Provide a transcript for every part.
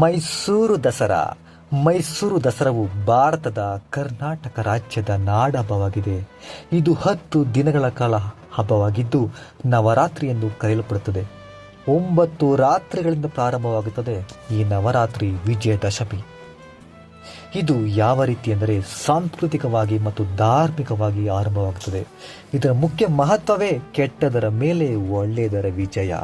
ಮೈಸೂರು ದಸರಾ. ಮೈಸೂರು ದಸರಾವು ಭಾರತದ ಕರ್ನಾಟಕ ರಾಜ್ಯದ ನಾಡಹಬ್ಬವಾಗಿದೆ ಇದು ಹತ್ತು ದಿನಗಳ ಕಾಲ ಹಬ್ಬವಾಗಿದ್ದು ನವರಾತ್ರಿ ಎಂದು ಕರೆಯಲ್ಪಡುತ್ತದೆ. ಒಂಬತ್ತು ರಾತ್ರಿಗಳಿಂದ ಪ್ರಾರಂಭವಾಗುತ್ತದೆ ಈ ನವರಾತ್ರಿ ವಿಜಯದಶಮಿ ಇದು ಯಾವ ರೀತಿ ಎಂದರೆ ಸಾಂಸ್ಕೃತಿಕವಾಗಿ ಮತ್ತು ಧಾರ್ಮಿಕವಾಗಿ ಆರಂಭವಾಗುತ್ತದೆ. ಇದರ ಮುಖ್ಯ ಮಹತ್ವವೇ ಕೆಟ್ಟದರ ಮೇಲೆ ಒಳ್ಳೆಯದರ ವಿಜಯ.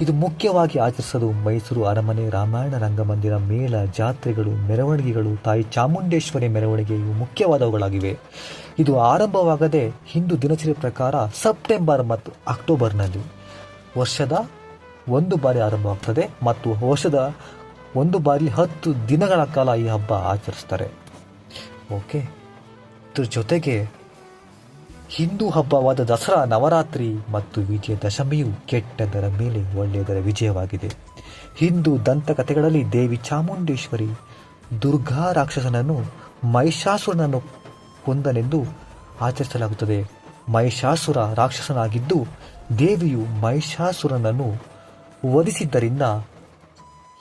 ಇದು ಮುಖ್ಯವಾಗಿ ಆಚರಿಸಲು ಮೈಸೂರು ಅರಮನೆ, ರಾಮಾಯಣ, ರಂಗಮಂದಿರ, ಮೇಳ, ಜಾತ್ರೆಗಳು, ಮೆರವಣಿಗೆಗಳು, ತಾಯಿ ಚಾಮುಂಡೇಶ್ವರಿ ಮೆರವಣಿಗೆಯು ಮುಖ್ಯವಾದವುಗಳಾಗಿವೆ. ಇದು ಆರಂಭವಾಗದೆ ಹಿಂದೂ ದಿನಚರಿ ಪ್ರಕಾರ ಸೆಪ್ಟೆಂಬರ್ ಮತ್ತು ಅಕ್ಟೋಬರ್ನಲ್ಲಿ ವರ್ಷದ ಒಂದು ಬಾರಿ ಆರಂಭವಾಗ್ತದೆ ಮತ್ತು ವರ್ಷದ ಒಂದು ಬಾರಿ ಹತ್ತು ದಿನಗಳ ಕಾಲ ಈ ಹಬ್ಬ ಆಚರಿಸ್ತಾರೆ. ಓಕೆ, ಇದ್ರ ಜೊತೆಗೆ ಹಿಂದೂ ಹಬ್ಬವಾದ ದಸರಾ, ನವರಾತ್ರಿ ಮತ್ತು ವಿಜಯದಶಮಿಯು ಕೆಟ್ಟದರ ಮೇಲೆ ಒಳ್ಳೆಯದರ ವಿಜಯವಾಗಿದೆ. ಹಿಂದೂ ದಂತಕಥೆಗಳಲ್ಲಿ ದೇವಿ ಚಾಮುಂಡೇಶ್ವರಿ, ದುರ್ಗಾ ರಾಕ್ಷಸನನ್ನು ಮಹಿಷಾಸುರನನ್ನು ಕೊಂದನೆಂದು ಆಚರಿಸಲಾಗುತ್ತದೆ. ಮಹಿಷಾಸುರ ರಾಕ್ಷಸನಾಗಿದ್ದು, ದೇವಿಯು ಮಹಿಷಾಸುರನನ್ನು ವಧಿಸಿದ್ದರಿಂದ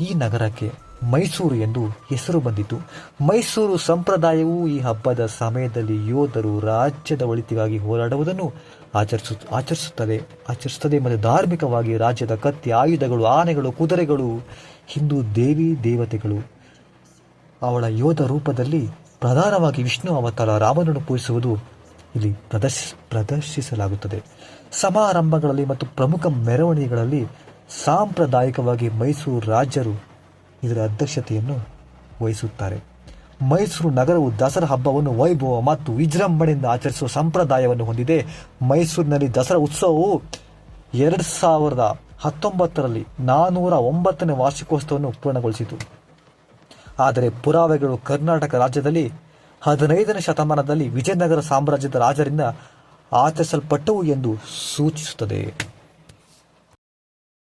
ಈ ನಗರಕ್ಕೆ ಮೈಸೂರು ಎಂದು ಹೆಸರು ಬಂದಿತು. ಮೈಸೂರು ಸಂಪ್ರದಾಯವು ಈ ಹಬ್ಬದ ಸಮಯದಲ್ಲಿ ಯೋಧರು ರಾಜ್ಯದ ಒಳಿತಿಗಾಗಿ ಹೋರಾಡುವುದನ್ನು ಆಚರಿಸು, ಆಚರಿಸುತ್ತದೆ. ಆಚರಿಸುತ್ತದೆ ಮತ್ತು ಧಾರ್ಮಿಕವಾಗಿ ರಾಜ್ಯದ ಕತ್ತಿ, ಆಯುಧಗಳು, ಆನೆಗಳು, ಕುದುರೆಗಳು, ಹಿಂದೂ ದೇವಿ ದೇವತೆಗಳು ಅವಳ ಯೋಧ ರೂಪದಲ್ಲಿ ಪ್ರಧಾನವಾಗಿ ವಿಷ್ಣು ಅವತಾರ ರಾಮನನ್ನು ಪೂಜಿಸುವುದು ಇಲ್ಲಿ ಪ್ರದರ್ಶ, ಪ್ರದರ್ಶಿಸಲಾಗುತ್ತದೆ. ಸಮಾರಂಭಗಳಲ್ಲಿ ಮತ್ತು ಪ್ರಮುಖ ಮೆರವಣಿಗೆಗಳಲ್ಲಿ ಸಾಂಪ್ರದಾಯಿಕವಾಗಿ ಮೈಸೂರು ರಾಜ್ಯರು ಇದರ ಅಧ್ಯಕ್ಷತೆಯನ್ನು ವಹಿಸುತ್ತಾರೆ. ಮೈಸೂರು ನಗರವು ದಸರಾ ಹಬ್ಬವನ್ನು ವೈಭವ ಮತ್ತು ವಿಜೃಂಭಣೆಯಿಂದ ಆಚರಿಸುವ ಸಂಪ್ರದಾಯವನ್ನು ಹೊಂದಿದೆ. ಮೈಸೂರಿನಲ್ಲಿ ದಸರಾ ಉತ್ಸವವು ಎರಡು ಸಾವಿರದ ಹತ್ತೊಂಬತ್ತರಲ್ಲಿ ನಾನೂರ ಒಂಬತ್ತನೇ ವಾರ್ಷಿಕೋತ್ಸವವನ್ನು ಪೂರ್ಣಗೊಳಿಸಿತು. ಆದರೆ ಪುರಾವೆಗಳು ಕರ್ನಾಟಕ ರಾಜ್ಯದಲ್ಲಿ ಹದಿನೈದನೇ ಶತಮಾನದಲ್ಲಿ ವಿಜಯನಗರ ಸಾಮ್ರಾಜ್ಯದ ರಾಜರಿಂದ ಆಚರಿಸಲ್ಪಟ್ಟವು ಎಂದು ಸೂಚಿಸುತ್ತದೆ.